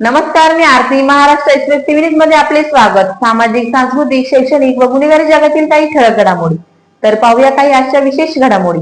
नमस्कार मी Aarti. Maharashtra express TV मध्ये आपले स्वागत. सामाजिक सांस्कृतिक शैक्षणिक व गुन्हेगारी जगातील काही ठळक घडामोडी. तर पाहूया काही आजच्या विशेष घडामोडी.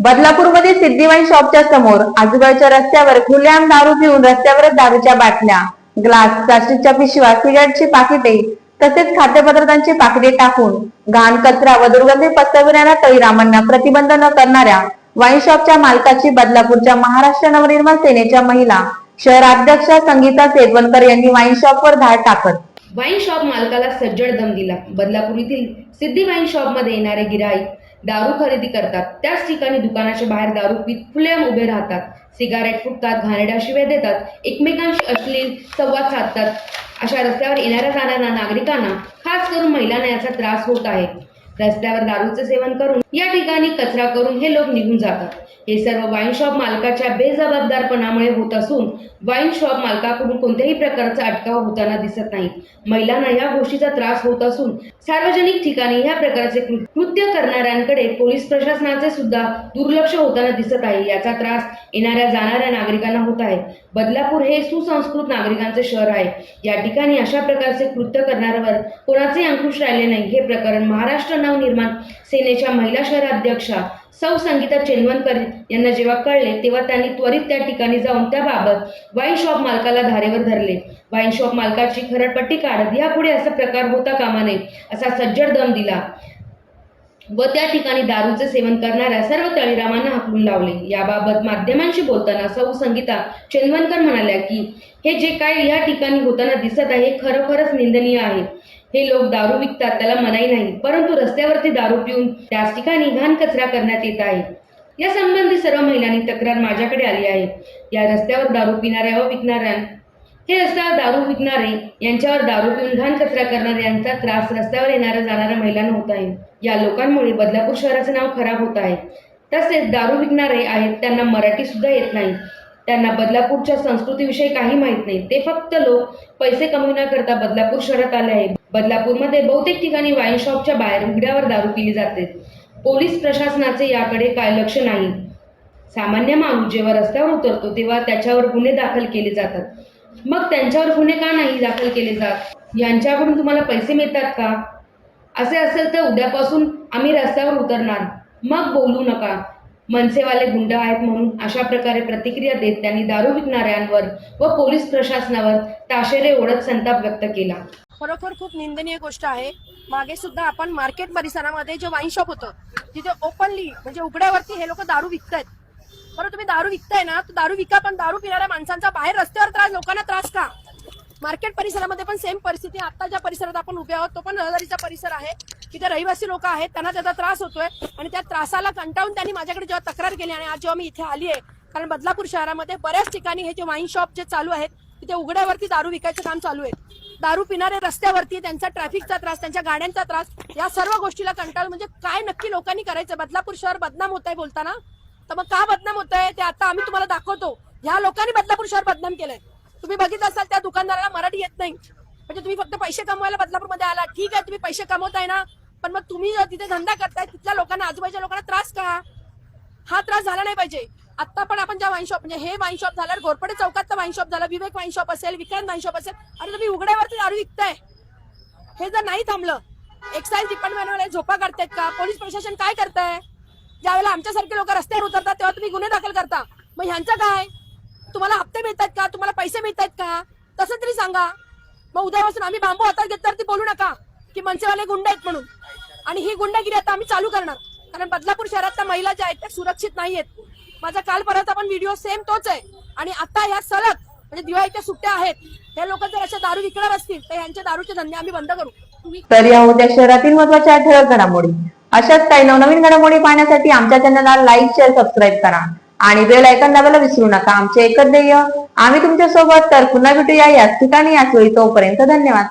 बदलापूरमध्ये सिद्धिवाईन शॉपच्या समोर आजूबाजूच्या रस्त्यावर खुलेआम दारू पिऊन रस्त्यावरच दारूच्या बाटल्या ग्लास प्लास्टिकच्या पिशव्या सिगारेटची पाकिटे तसेच खाद्यपदार्थांची पाकिटे टाकून घाण कचरा व दुर्गंधी पसरविणाऱ्या तळीरामांना प्रतिबंध न करणाऱ्या वाईन शॉपच्या मालकाची बदलापूरच्या महाराष्ट्र नवनिर्माण सेनेच्या महिला शहराध्यक्ष संगीता सेतवणकर यांनी वाईन शॉपवर धाड टाकत. वाईन शॉप मालकाला सज्जड दम दिला. बदलापूर येथील सिद्धी वाईन शॉपमध्ये येणारे गिराईक दारू खरेदी करतात. त्याच ठिकाणी दुकानाच्या बाहेर दारू पीत खुलेआम उभे राहतात. सिगारेट फुटतात घाणेरड्या शिव्या देतात एकमेकांशी अश्लील संवाद साधतात. अशा रस्त्यावर येणाऱ्या जाणाऱ्या नागरिकांना खास करून महिलांना याचा त्रास होत आहे. रस्त्यावर दारूचे सेवन करून या ठिकाणी कचरा करून हे लोक निघून जातात. हे सर्व वाईन शॉप मालकाच्या बेजबाबदारपणामुळे होत असून वाईन शॉप मालकाकडून कोणत्याही प्रकारचा अटकाव होताना दिसत नाही. महिलांना या गोष्टीचा त्रास होत असून सार्वजनिक ठिकाणी या प्रकारचे कृत्य करणाऱ्यांकडे पोलीस प्रशासनाचे सुद्धा दुर्लक्ष होताना दिसत आहे. याचा त्रास येणाऱ्या जाणाऱ्या नागरिकांना होत आहे. बदलापूर हे सुसंस्कृत नागरिकांचे शहर आहे. या ठिकाणी अशा प्रकारचे कृत्य करणाऱ्यावर कोणाचे अंकुश राहिले नाही. हे प्रकरण महाराष्ट्र नवनिर्माण सेनेच्या महिला शहराध्यक्षा सौ संगीता चेनवनकर यांना जेव्हा कळले तेव्हा त्यांनी त्वरित त्या ठिकाणी जाऊन त्याबाबत वाईन शॉप मालकाला धारेवर धरले. वाईन शॉप मालकाची खरडपट्टी काढत यापुढे असा प्रकार होता कामा नये असा सज्जड दम दिला. व त्या ठिकाणी दारूचे सेवन करणाऱ्या सर्व तळीरामांना हाकलून लावले. याबाबत माध्यमांशी बोलताना सौ संगीता चेनवनकर म्हणाल्या की हे जे काय या ठिकाणी होताना दिसत आहे हे खरोखरच निंदनीय आहे. हे लोक दारू विकतात त्याला मनाई नाही. परंतु रस्त्यावरती दारू पिऊन त्याच ठिकाणी घाण कचरा करण्यात येत आहे. या संबंधी सर्व महिलांनी तक्रार माझ्याकडे आली आहे. या रस्त्यावर दारू पिणाऱ्या व विकणाऱ्या हे रस्त्यावर दारू विकणारे यांच्यावर दारू पिऊन घाण कचरा करणारे यांचा त्रास रस्त्यावर येणाऱ्या जाणाऱ्या महिलांना होत आहे. या लोकांमुळे बदलापूर शहराचे नाव खराब होत आहे. तसेच दारू विकणारे आहेत त्यांना मराठी सुद्धा येत नाही. त्यांना बदलापूरच्या संस्कृतीविषयी काही माहीत नाही. ते फक्त लोक पैसे कमविण्याकरता बदलापूर शहरात आले आहेत. बदलापूरमध्ये बहुतेक ठिकाणी वाईन शॉपच्या बाहेर उघड्यावर दारू पिली जाते. पोलीस प्रशासनाचे याकडे काय लक्ष नाही. सामान्य माणूस जेव्हा रस्त्यावर उतरतो तेव्हा त्याच्यावर गुन्हे दाखल केले जातात. मग त्यांच्यावर गुन्हे का नाही दाखल केले जात? यांच्याकडून तुम्हाला पैसे मिळतात का? असे असेल तर उद्यापासून आम्ही रस्त्यावर उतरणार. मग बोलू नका. मनसेवाले गुंड आहेत म्हणून अशा प्रकारे प्रतिक्रिया देत त्यांनी दारू विकणाऱ्यांवर व पोलीस प्रशासनावर ताशेरे ओढत संताप व्यक्त केला. खरोखर खूप निंदनीय गोष्ट आहे. मागे सुद्धा आपण मार्केट परिसरामध्ये जे वाईन शॉप होतं तिथे ओपनली म्हणजे उघड्यावरती हे लोक दारू विकतायत. बरं तुम्ही दारू विकताय ना तर दारू विका पण दारू पिणाऱ्या माणसांचा बाहेर रस्त्यावर त्रास लोकांना त्रास का? मार्केट परिसरामध्ये पण सेम परिस्थिती आता ज्या परिसरात आपण उभे आहोत तो पण रहदारीचा परिसर आहे. तिथे रहिवासी लोक आहेत त्यांना त्याचा त्रास होतोय आणि त्या त्रासाला कंटाळून त्यांनी माझ्याकडे जेव्हा तक्रार केली आणि आज जेव्हा मी इथे आली आहे कारण बदलापूर शहरामध्ये बऱ्याच ठिकाणी हे जे वाईन शॉप जे चालू आहेत तिथे उघड्यावरती दारू विकायचं काम चालू आहे. दारू पिणारे रस्त्यावरती त्यांचा ट्रॅफिकचा त्रास त्यांच्या गाड्यांचा त्रास या सर्व गोष्टीला कंटाळ म्हणजे काय नक्की लोकांनी करायचं? बदलापूर शहर बदनाम होत आहे बोलताना. तर मग का बदनाम होत आहे ते आता आम्ही तुम्हाला दाखवतो. ह्या लोकांनी बदलापूर शहर बदनाम केलंय. तुम्ही बघितलं असाल त्या दुकानदाराला मराठी येत नाही. म्हणजे तुम्ही फक्त पैसे कमवायला बदलापूरमध्ये आला. ठीक आहे तुम्ही पैसे कमवताय ना. पण मग तुम्ही तिथे धंदा करताय तिथल्या लोकांना आजूबाजूच्या लोकांना त्रास का? हा त्रास झाला नाही पाहिजे. आता पण आपण ज्या वाईन शॉप म्हणजे हे वाईन शॉप झाल्यावर घोरपडे चौकात वाईन शॉप झालं विवेक वाईन शॉप असेल विक्रांत वाईन शॉप असेल अरे तुम्ही उघड्यावरती दारू विकताय. हे जर नाही थांबलं एक्साईज डिपार्टमेंटवाले झोपा काढतायत का? पोलीस प्रशासन काय करताय? ज्यावेळेला आमच्यासारखे लोक रस्त्यावर उतरतात तेव्हा तुम्ही गुन्हे दाखल करता. मग ह्यांचं काय? तुम्हाला हप्ते मिळतात का? तुम्हाला पैसे मिळतात का? तसं तरी सांगा. मग उद्यापासून आम्ही बांबू हातात घेत तर ती बोलू नका की मनसेवाले गुंड आहेत म्हणून. आणि ही गुंडगिरी आता आम्ही चालू करणार. कारण बदलापूर शहरातल्या महिला ज्या आहेत त्या सुरक्षित नाही आहेत माझा काल परत आपण व्हिडिओ सेम तोच आहे. आणि आता ह्या सलग म्हणजे दिवाळीच्या सुट्ट्या आहेत हे लोक जर अशा दारू विकणार असतील तर यांच्या दारूचे धंदे आम्ही बंद करू. तर या होत्या शहरातील महत्त्वाच्या ठळक घडामोडी. अशाच काही नवनवीन घडामोडी पाहण्यासाठी आमच्या चॅनलला लाईक शेअर सबस्क्राईब करा. आणि बेल ऐकन दाबायला विसरू नका. आमचे एकच ध्येय आम्ही तुमच्यासोबत तर पुन्हा भेटूया. याच ठिकाणी याच वेळी तोपर्यंत धन्यवाद.